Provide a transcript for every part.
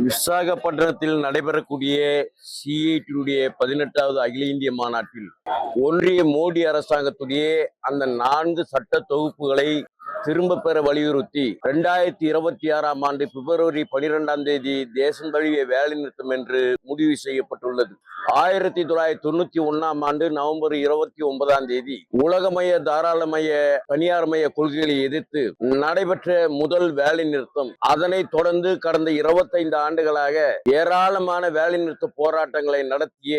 விசாகப்பட்டினத்தில் நடைபெறக்கூடிய சிஐடியுடைய பதினெட்டாவது அகில இந்திய மாநாட்டில் ஒன்றிய மோடி அரசாங்கத்துடைய அந்த நான்கு சட்ட தொகுப்புகளை திரும்ப பெற வலியுறுத்தி இரண்டாயிரத்தி இருபத்தி ஆறாம் ஆண்டு பிப்ரவரி பனிரெண்டாம் தேதி தேசம் தழுவிய வேலை நிறுத்தம் என்று முடிவு செய்யப்பட்டுள்ளது. ஆயிரத்தி தொள்ளாயிரத்தி தொண்ணூத்தி ஒன்னாம் ஆண்டு நவம்பர் இருபத்தி ஒன்பதாம் தேதி உலகமய தாராளமய தனியார்மய கொள்கைகளை எதிர்த்து நடைபெற்ற முதல் வேலை நிறுத்தம். அதனைத் தொடர்ந்து கடந்த இருபத்தைந்து ஆண்டுகளாக ஏராளமான வேலை நிறுத்த போராட்டங்களை நடத்திய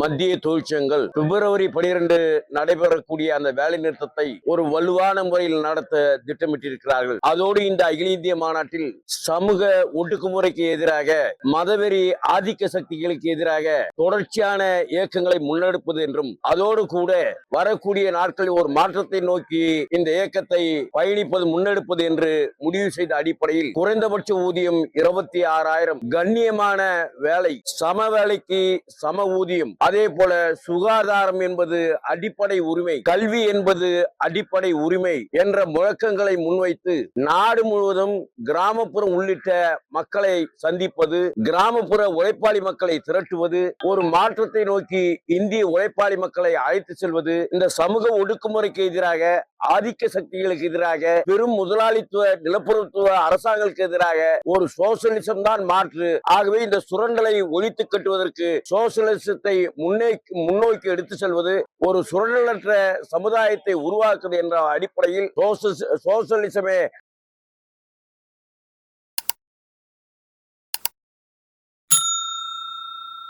மத்திய தொழிற்சங்கங்கள் பிப்ரவரி பனிரெண்டு நடைபெறக்கூடிய அந்த வேலை நிறுத்தத்தை ஒரு வலுவான முறையில் நடத்த திட்டமிட்டிருக்கிறார்கள். அதோடு இந்த அகில இந்திய மாநாட்டில் சமூக ஒடுக்குமுறைக்கு எதிராக மதவெறி ஆதிக்க சக்திகளுக்கு எதிராக தொடர்ச்சியான இயக்கங்களை முன்னெடுப்பது என்றும் அதோடு கூட வரக்கூடிய நாட்களில் ஒரு மாற்றத்தை நோக்கி இந்த இயக்கத்தை பயணிப்பது முன்னெடுப்பது என்று முடிவு செய்த அடிப்படையில் குறைந்தபட்ச ஊதியம் இருபத்தி ஆறாயிரம். கண்ணியமான வேலை சம வேலைக்கு சம ஊதியம். அதே போல சுகாதாரம் என்பது அடிப்படை உரிமை கல்வி என்பது அடிப்படை உரிமை என்ற முழக்கங்களை முன்வைத்து நாடு முழுவதும் கிராமப்புறம் உள்ளிட்ட மக்களை சந்திப்பது கிராமப்புற உழைப்பாளி மக்களை திரட்டுவது ஒரு மாற்றத்தை நோக்கி இந்திய உழைப்பாளி மக்களை அழைத்து செல்வது இந்த சமூக ஒடுக்குமுறைக்கு எதிராக ஆதிக்க சக்திகளுக்கு எதிராக பெரும் முதலாளித்துவ நிலப்பரத்துவ அரசாங்கங்களுக்கு எதிராக ஒரு சோசியலிசம் தான் மாற்று. ஆகவே இந்த சுரண்டலை ஒழித்து கட்டுவதற்கு சோசியலிசத்தை முன்னே முன்னோக்கி எடுத்து செல்வது ஒரு சுரண்டலற்ற சமுதாயத்தை உருவாக்குது என்ற அடிப்படையில் சோசியலிசமே